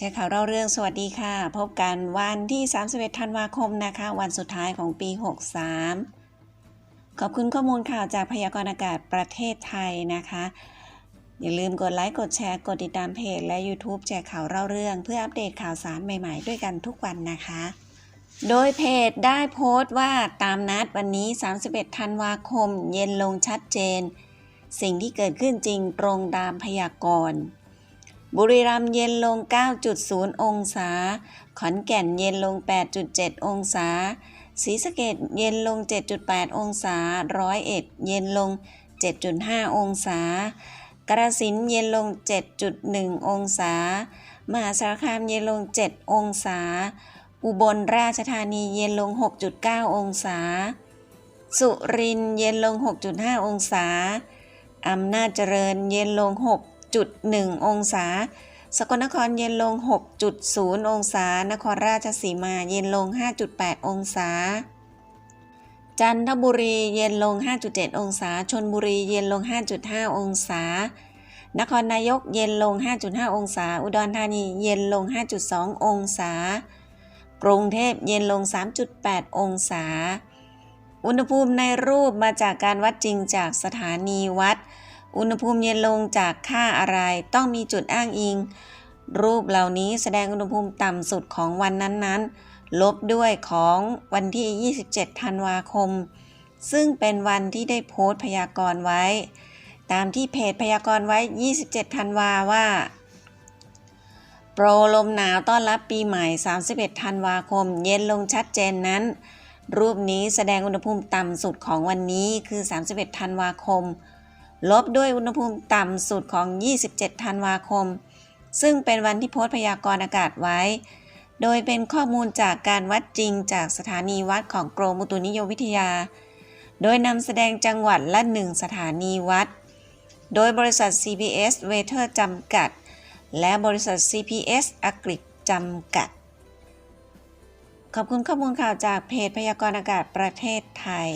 แชร์ข่าวเล่าเรื่องสวัสดีค่ะ พบกันวันที่ 31 ธันวาคมนะคะ วันสุดท้ายของปี 63 ขอบคุณข้อมูลข่าวจากพยากรณ์อากาศประเทศไทยนะคะ อย่าลืมกดไลค์ กดแชร์ กดติดตามเพจและ YouTube แชร์ข่าวเล่าเรื่อง เพื่ออัปเดตข่าวสารใหม่ๆ ด้วยกันทุกวันนะคะ โดยเพจได้โพสต์ว่าตามนัดวันนี้ 31 ธันวาคม เย็นลงชัดเจน สิ่งที่เกิดขึ้นจริงตรงตามพยากรณ์ บุรีรัมย์เย็นลง 9.0 องศา ขอนแก่นเย็นลง 8.7 องศา ศรีสะเกดเย็นลง 7.8 องศา ร้อยเอ็ดเย็นลง 7.5 องศา กระสินเย็นลง 7.1 องศา มหาสารคามเย็นลง 7 องศา อุบลราชธานีเย็นลง 6.9 องศา สุรินเย็นลง 6.5 องศา อำนาจเจริญเย็นลง 6.1 องศา สกลนครเย็นลง 6.0 องศา นครราชสีมาเย็นลง 5.8 องศา จันทบุรีเย็นลง 5.7 องศา ชนบุรีเย็นลง 5.5 องศา นครนายกเย็นลง 5.5 องศา อุดรธานีเย็นลง 5.2 องศา กรุงเทพเย็นลง 3.8 องศาอุณหภูมิในรูปมาจากการวัดจริงจากสถานีวัด อุณหภูมิเย็นลงจากค่าอะไรต้องมีจุดอ้างอิง รูปเหล่านี้แสดงอุณหภูมิต่ำสุดของวันนั้นๆ ลบด้วยของวันที่ 27 ธันวาคม ซึ่งเป็นวันที่ได้โพสต์พยากรณ์ไว้ ตามที่เพจพยากรณ์ไว้ 27 ธันวาว่า โปรลมหนาวต้อนรับปีใหม่ 31 ธันวาคม เย็นลงชัดเจนนั้น รูปนี้แสดงอุณหภูมิต่ำสุดของวันนี้คือ 31 ธันวาคม ลบด้วยอุณหภูมิต่ำสุดของ 27 ธันวาคม ซึ่งเป็นวันที่โพสต์พยากรณ์อากาศไว้ โดยเป็นข้อมูลจากการวัดจริงจากสถานีวัดของกรมอุตุนิยมวิทยา โดยนำแสดงจังหวัดละหนึ่งสถานีวัด โดยบริษัท CPS Weather จำกัด และบริษัท CPS Agric จำกัด ขอบคุณข้อมูลข่าวจากเพจพยากรณ์อากาศประเทศไทย